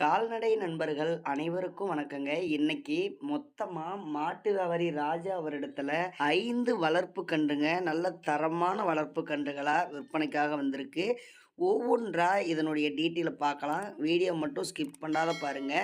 கால்நடை நண்பர்கள் அனைவருக்கும் வணக்கங்க. இன்னைக்கு மொத்தமா மாட்டு வியாபாரி ராஜா அவரிடத்துல ஐந்து வளர்ப்பு கன்றுங்க. நல்ல தரமான வளர்ப்பு கன்றுகளா விற்பனைக்காக வந்திருக்கு. ஒவ்வொன்றா இதனுடைய டீட்டெயிலை பார்க்கலாம். வீடியோ மட்டும் ஸ்கிப் பண்ணாத பாருங்க.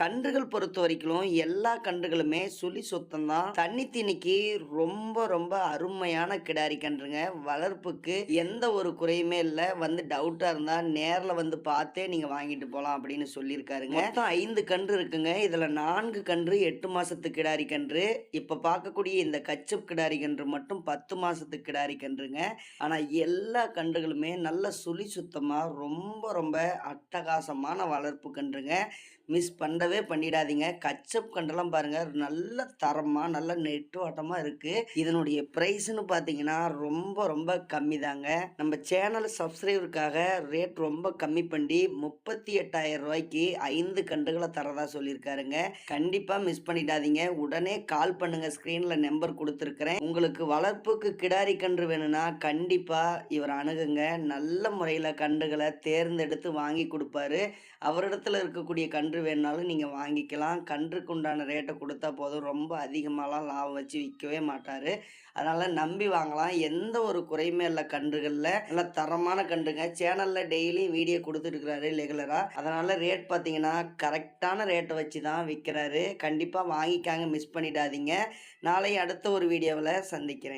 கன்றுகள் பொறுத்த வரைக்கும் எல்லா கன்றுகளுமே சுழி சுத்தம் தான் தண்ணி தீனிக்கு ரொம்ப ரொம்ப அருமையான கிடாரி கன்றுங்க. வளர்ப்புக்கு எந்த ஒரு குறையுமே இல்லை. வந்து டவுட்டாக இருந்தால் நேரில் வந்து பார்த்தே நீங்கள் வாங்கிட்டு போகலாம் அப்படின்னு சொல்லியிருக்காருங்க. மொத்தம் ஐந்து கன்று இருக்குங்க. இதில் நான்கு கன்று எட்டு மாதத்து கிடாரி கன்று. இப்போ பார்க்கக்கூடிய இந்த கச்சப் கிடாரி கன்று மட்டும் பத்து மாதத்து கிடாரி கன்றுங்க. ஆனால் எல்லா கன்றுகளுமே நல்ல சுழி சுத்தமாக ரொம்ப ரொம்ப அட்டகாசமான வளர்ப்பு கன்றுங்க. மிஸ் பண்ணவே பண்ணிடாதீங்க. கச்சப் கண்டெல்லாம் பாருங்க நல்ல தரமாக நல்ல நெட்டோட்டமாக இருக்குது இதனுடைய ப்ரைஸ்னு பார்த்தீங்கன்னா ரொம்ப ரொம்ப கம்மி தாங்க நம்ம சேனல் சப்ஸ்கிரைபருக்காக ரேட் ரொம்ப கம்மி பண்ணி முப்பத்தி எட்டாயிரம் ரூபாய்க்கு ஐந்து கன்றுகளை தரதா சொல்லியிருக்காருங்க. கண்டிப்பாக மிஸ் பண்ணிடாதீங்க. உடனே கால் பண்ணுங்க. ஸ்க்ரீனில் நம்பர் கொடுத்துருக்குறேன். உங்களுக்கு வளர்ப்புக்கு கிடாரி கன்று வேணும்னா கண்டிப்பாக இவர் அணுகுங்க. நல்ல முறையில் கன்றுகளை தேர்ந்தெடுத்து வாங்கி கொடுப்பாரு. அவரிடத்துல இருக்கக்கூடிய கன்று கன்று வேணுனாலும் நீங்கள் வாங்கிக்கலாம். கன்றுக்கு உண்டான ரேட்டை கொடுத்தா போதும். ரொம்ப அதிகமாகலாம் லாபம் வச்சு விற்கவே மாட்டார். அதனால் நம்பி வாங்கலாம். எந்த ஒரு குறையுமே இல்லை கன்றுகளில். நல்ல தரமான கன்றுங்க. சேனலில் டெய்லியும் வீடியோ கொடுத்துருக்குறாரு ரெகுலராக அதனால் ரேட் பார்த்தீங்கன்னா கரெக்டான ரேட்டை வச்சு தான் விற்கிறாரு. கண்டிப்பாக வாங்கிக்காங்க. மிஸ் பண்ணிடாதீங்க. நாளை அடுத்த ஒரு வீடியோவில் சந்திக்கிறேன்.